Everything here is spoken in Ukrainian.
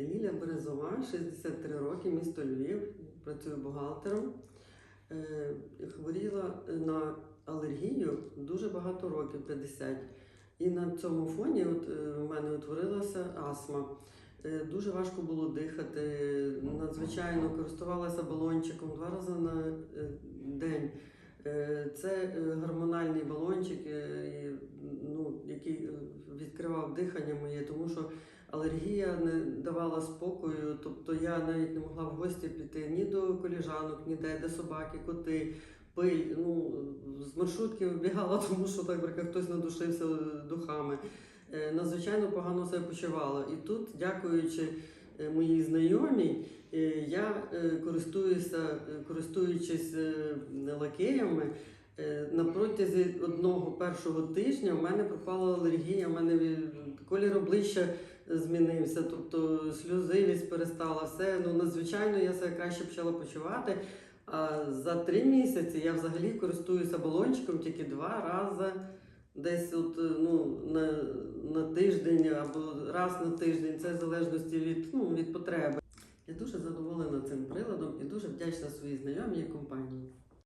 Ліля Березова, 63 роки, місто Львів, працюю бухгалтером. Е, Хворіла на алергію дуже багато років, 50. І на цьому фоні от, е, в мене утворилася астма. Е, Дуже важко було дихати, надзвичайно користувалася балончиком два рази на день. Це гормональний балончик, е, і, ну, який е, відкривав дихання моє, тому що алергія не давала спокою. Тобто я навіть не могла в гості піти ні до коліжанок, ніде, де собаки, коти, пиль. Ну, з маршрутки вибігала, тому що так наприклад, хтось надушився духами. Е, Надзвичайно погано себе почувала. І тут, дякуючи е, моїй знайомій, е, я користуюся, користуючись лакеями. Е, На протязі одного першого тижня в мене пропала алергія, в мене колір обличчя змінився, тобто сльозивість перестала все. Ну надзвичайно я себе краще почала почувати. А за три місяці я взагалі користуюся балончиком тільки два рази. Десь от, ну, на, на тиждень або раз на тиждень, це в залежності від, ну, від потреби. Я дуже задоволена цим приладом і дуже вдячна своїй знайомій компанії.